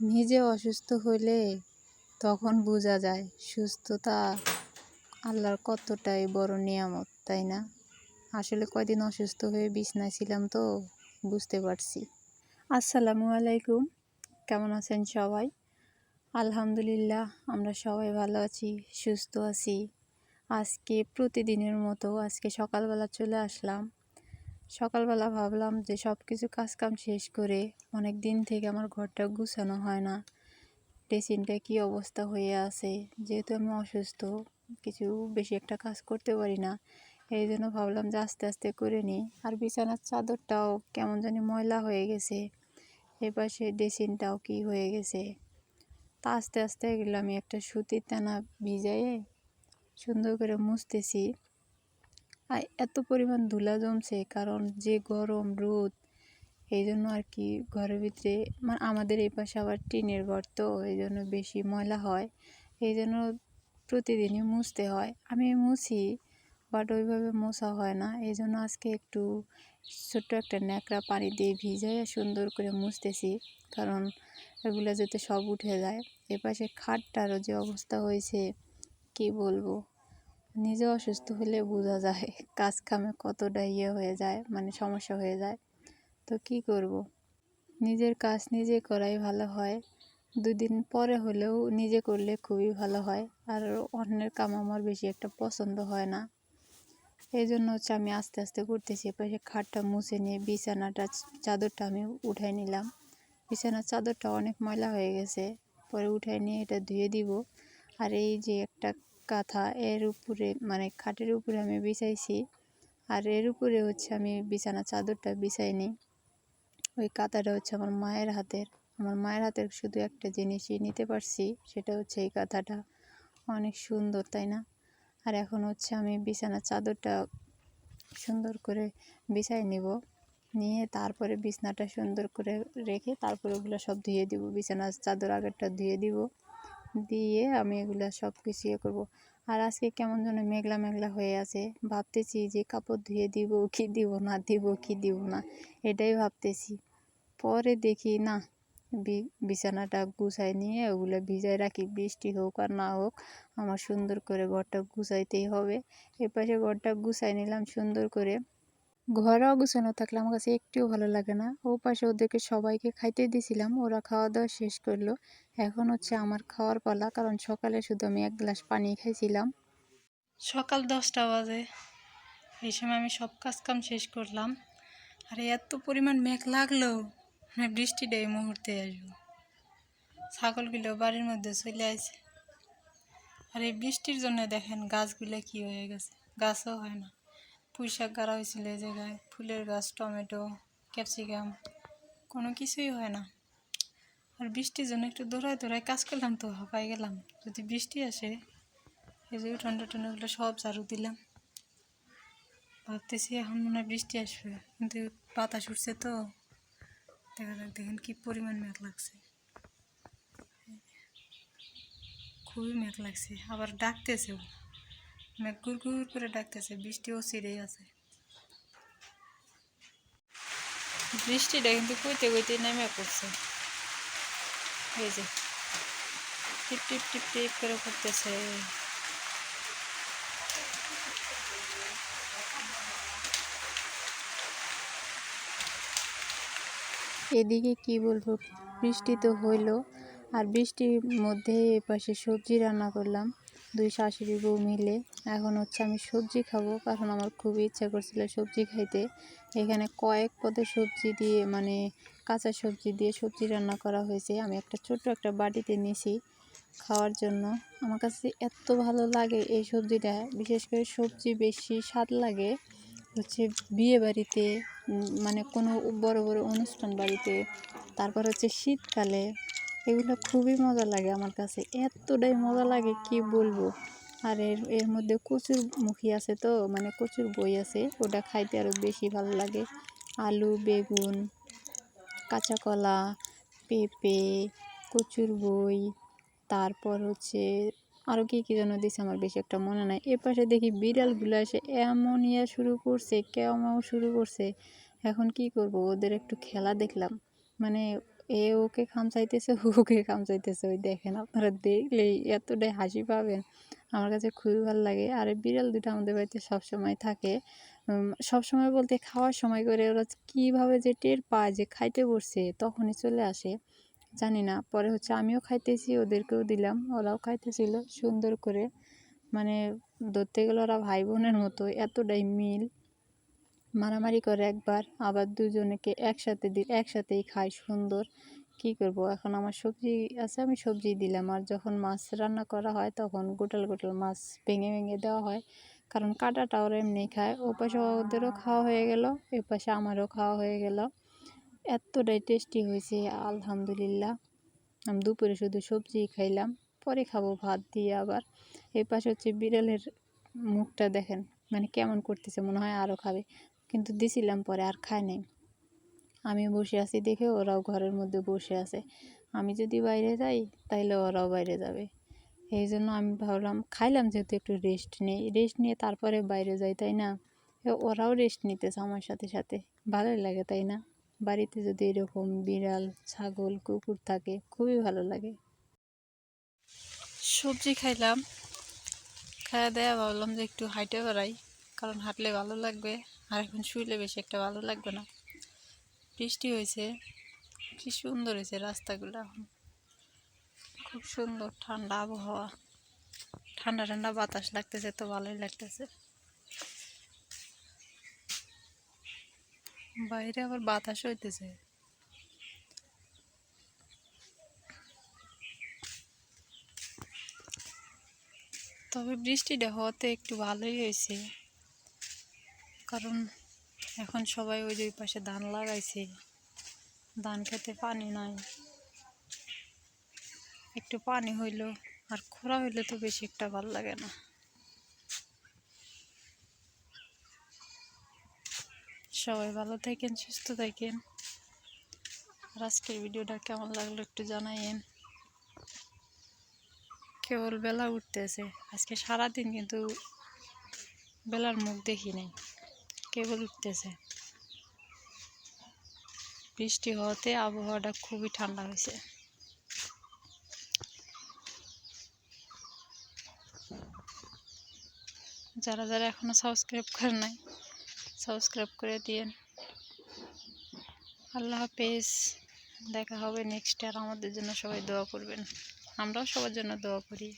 নিজে অসুস্থ হলে তখন বোঝা যায় সুস্থতা আল্লাহর কতটাই বড় নিয়ামত, তাই না? আসলে কয়দিন অসুস্থ হয়ে বিছনায় ছিলাম তো, বুঝতে পারছি। আসসালামু আলাইকুম। কেমন আছেন সবাই? আলহামদুলিল্লাহ, আমরা সবাই ভালো আছি, সুস্থ আছি। আজকে প্রতিদিনের মতো, আজকে সকালবেলা চলে আসলাম। সকালবেলা ভাবলাম যে সব কিছু কাজকাম শেষ করে অনেক দিন থেকে আমার ঘরটা গুছানো হয় না। ড্রেসিংটা কী অবস্থা হয়ে আছে? যেহেতু আমি অসুস্থ, কিছু বেশি একটা কাজ করতে পারি না। এই জন্য ভাবলাম যে আস্তে আস্তে করে নিই। আর বিছানার চাদরটাও কেমন জানি ময়লা হয়ে গেছে। এপাশে ড্রেসিংটাও কি হয়ে গেছে। তা আস্তে আস্তে এগুলো আমি একটা সুতির টানা ভিজাইয়ে সুন্দর করে মুছতেছি। আর এত পরিমাণ ধুলা জমছে, কারণ যে গরম, রোদ, এই জন্য আর কি ঘরের ভিতরে মানে আমাদের এই পাশে আবার টিনের ঘর তো, এই জন্য বেশি ময়লা হয়, এই জন্য প্রতিদিনই মুছতে হয়। আমি মুছি বাট ওইভাবে মোছা হয় না, এই জন্য আজকে একটু ছোট্ট একটা ন্যাকড়া পানি দিয়ে ভিজাই সুন্দর করে মুছতেছি, কারণ এগুলো যাতে সব উঠে যায়। এপাশে খাটটারও যে অবস্থা হয়েছে, কি বলব? নিজে অসুস্থ হলে বোঝা যায়, কাজ কামে কতটা ইয়ে হয়ে যায় মানে সমস্যা হয়ে যায়। তো কি করব। নিজের কাজ নিজে করাই ভালো হয়। দুদিন পরে হলেও নিজে করলে খুবই ভালো হয়, আর অন্যের কাম আমার বেশি একটা পছন্দ হয় না। এই জন্য হচ্ছে আমি আস্তে আস্তে করতেছি এপাশে খাটটা মুছে নিয়ে বিছানাটা, চাদরটা আমি উঠাই নিলাম। বিছানার চাদরটা অনেক ময়লা হয়ে গেছে, পরে উঠাই নিয়ে এটা ধুয়ে দিব। আর এই যে একটা কাঁথা, এর উপরে মানে খাটের উপরে আমি বিছাইছি। আর এর উপরে হচ্ছে আমি বিছানা চাদরটা বিছাই নিই ওই কাঁথাটা হচ্ছে আমার মায়ের হাতের। আমার মায়ের হাতের শুধু একটা জিনিসই নিতে পারছি, সেটা হচ্ছে এই কাঁথাটা। অনেক সুন্দর, তাই না? আর এখন হচ্ছে আমি বিছানার চাদরটা সুন্দর করে বিছাই নিব। নিয়ে তারপরে বিছনাটা সুন্দর করে রেখে তারপরে ওগুলো সব ধুয়ে দিব। বিছানার চাদর আগেরটা ধুয়ে দিব। দিয়ে আমি এগুলো সব কিছু ইয়ে করব। আর আজকে কেমন যেন মেঘলা মেঘলা হয়ে আছে। ভাবতেছি যে কাপড় ধুয়ে দিব, কি দিব, না দিব, কি দিব না, এটাই ভাবতেছি। পরে দেখি না বিছানাটা গুছাই নিয়ে ওগুলো ভিজাই রাখি, বৃষ্টি হোক আর না হোক, আমার সুন্দর করে ঘরটা গুছাইতেই হবে। এপাশে ঘরটা গুছাই নিলাম সুন্দর করে। ঘরে অগুছানো থাকলে আমার কাছে একটুও ভালো লাগে না। ও পাশে ওদেরকে সবাইকে খাইতে দিছিলাম, ওরা খাওয়া দাওয়া শেষ করল। এখন হচ্ছে আমার খাওয়ার পালা, কারণ সকালে শুধু আমি এক গ্লাস পানি খাইছিলাম। সকাল দশটা বাজে। এই সময় আমি সব কাজ কাম শেষ করলাম। আর এত পরিমাণ মেঘ লাগল মানে বৃষ্টিটা এই মুহূর্তে আসব। ছাগলগুলো বাড়ির মধ্যে চলে আসে আর এই বৃষ্টির জন্য দেখেন গাছগুলো কি হয়ে গেছে। গাছও হয় না। পুঁই শাক গাড়া হয়েছিল এই জায়গায়, ফুলের গাছ, টমেটো, ক্যাপসিকাম, কোনো কিছুই হয় না। আর বৃষ্টির জন্য একটু দৌড়ায় দৌড়ায় কাজ করলাম তো হাঁপাই গেলাম। যদি বৃষ্টি আসে, এই যে ঠান্ডা টুটনগুলো সব ঝাড়ু দিলাম। ভাবতেছি এখন মনে হয় বৃষ্টি আসবে, কিন্তু বাতাস উঠছে তো। দেখা যাক, দেখেন কী পরিমাণ মেঘ লাগছে। খুবই মেঘ লাগছে, আবার ডাকতেছেও মেঘ গুড় গুড় করে ডাকতেছে বৃষ্টিও ছিঁড়েই আছে। বৃষ্টিটা কিন্তু কইতে কইতে নেমে পড়ছে। এই যে, টিপ টিপ টিপ টিপ করে পড়তেছে। এদিকে কি বলব, বৃষ্টি তো হইল, আর বৃষ্টির মধ্যে এপাশে সবজি রান্না করলাম। দুই শাশুড়ি বউ মিলে এখন হচ্ছে আমি সবজি খাব। কারণ আমার খুবই ইচ্ছা করছিল সবজি খাইতে। এখানে কয়েক পদে সবজি দিয়ে মানে কাঁচা সবজি দিয়ে সবজি রান্না করা হয়েছে। আমি একটা ছোট একটা বাটিতে নিয়েছি খাওয়ার জন্য। আমার কাছে এত ভালো লাগে এই সবজিটা। বিশেষ করে সবজি বেশি স্বাদ লাগে হচ্ছে বিয়ে বাড়িতে মানে কোনো বড় বড় অনুষ্ঠান বাড়িতে। তারপর হচ্ছে শীতকালে এগুলো খুবই মজা লাগে আমার কাছে। এতটাই মজা লাগে, কি বলব? আর এর এর মধ্যে কচুর মুখী আছে তো মানে প্রচুর বই আছে, ওটা খাইতে আরও বেশি ভালো লাগে। আলু, বেগুন, কাঁচা কলা, পেঁপে, কচুর বই, তারপর হচ্ছে আরও কী কী যেন দিছে আমার বেশি একটা মনে নাই। এ পাশে দেখি বিড়ালগুলো এসে এমন ইয়া শুরু করছে কেমন শুরু করছে। এখন কি করব? ওদের একটু খেলা দেখলাম। মানে এ ওকে খামচাইতেছে ওকে খামচাইতেছে। ওই দেখেন, আপনারা দেখলেই এতটাই হাসি পাবেন। আমার কাছে খুবই ভালো লাগে। আর বিড়াল দুটো আমাদের বাড়িতে সবসময় থাকে। সবসময় বলতে খাওয়ার সময় করে ওরা কীভাবে যে টের পায় যে খাইতে বসছে, তখনই চলে আসে। জানি না, পরে হচ্ছে আমিও খাইতেছি, ওদেরকেও দিলাম। ওরাও খাইতেছিল সুন্দর করে। মানে ধরতে গেলে ওরা ভাই বোনের মতো এতটাই মিল। মারামারি করে একবার, আবার দুজনেকে একসাথে দি, একসাথেই খায় সুন্দর। কি করব? এখন আমার সবজি আছে, আমি সবজি দিলাম। আর যখন মাছ রান্না করা হয়, তখন গোটাল গোটাল মাছ ভেঙে ভেঙে দেওয়া হয়। কারণ কাটাটা ওরা এমনি খায়। ও পাশে ওদেরও খাওয়া হয়ে গেল এ পাশে আমারও খাওয়া হয়ে গেল। এতটাই টেস্টি হয়েছে, আলহামদুলিল্লাহ। আমি দুপুরে শুধু সবজি খাইলাম, পরে খাব ভাত দিয়ে আবার। এই পাশে হচ্ছে বিড়ালের মুখটা দেখেন মানে কেমন করতেছে, মনে হয় আরও খাবে। কিন্তু দিছিলাম পরে আর খায় নাই। আমি বসে আছি দেখে ওরাও ঘরের মধ্যে বসে আছে। আমি যদি বাইরে যাই, তাইলে ওরাও বাইরে যাবে। এই জন্য আমি ভাবলাম, খাইলাম যেহেতু একটু রেস্ট নেই। রেস্ট নিয়ে তারপরে বাইরে যাই, তাই না? ওরাও রেস্ট নিতেছে আমার সাথে সাথে। ভালোই লাগে, তাই না? বাড়িতে যদি এরকম বিড়াল, ছাগল, কুকুর থাকে, খুবই ভালো লাগে। সবজি খাইলাম। খাওয়া দেয়া ভাবলাম যে একটু হাইটে বেড়াই। কারণ হাঁটলে ভালো লাগবে, আর এখন শুইলে বেশি একটা ভালো লাগবে না। বৃষ্টি হয়েছে, কি সুন্দর হয়েছে রাস্তাগুলো এখন। খুব সুন্দর ঠান্ডা আবহাওয়া। ঠান্ডা ঠান্ডা বাতাস লাগতেছে তো ভালোই লাগতেছে। বাইরে আবার বাতাস হইতেছে। তবে বৃষ্টিটা হওয়াতে একটু ভালোই হয়েছে। কারণ এখন সবাই ওই ওই পাশে ধান লাগাইছে। ধান খেতে পানি নাই। একটু পানি হইল, আর খরা হইলে তো বেশি একটা ভালো লাগে না। সবাই ভালো থাকেন, সুস্থ থাকেন। আর আজকের ভিডিওটা কেমন লাগল একটু জানাইয়েন। কেবল বেলা উঠতেছে। আজকে সারাদিন কিন্তু বেলার মুখ দেখি নাই। কেবল উঠতেছে বৃষ্টি হওয়াতে আবহাওয়াটা খুবই ঠান্ডা হয়েছে। যারা যারা এখনও সাবস্ক্রাইব করে নাই, সাবস্ক্রাইব করে দিয়েন। আল্লাহ হাফেজ। দেখা হবে নেক্সট আর আমাদের জন্য সবাই দোয়া করবেন। আমরাও সবার জন্য দোয়া করি।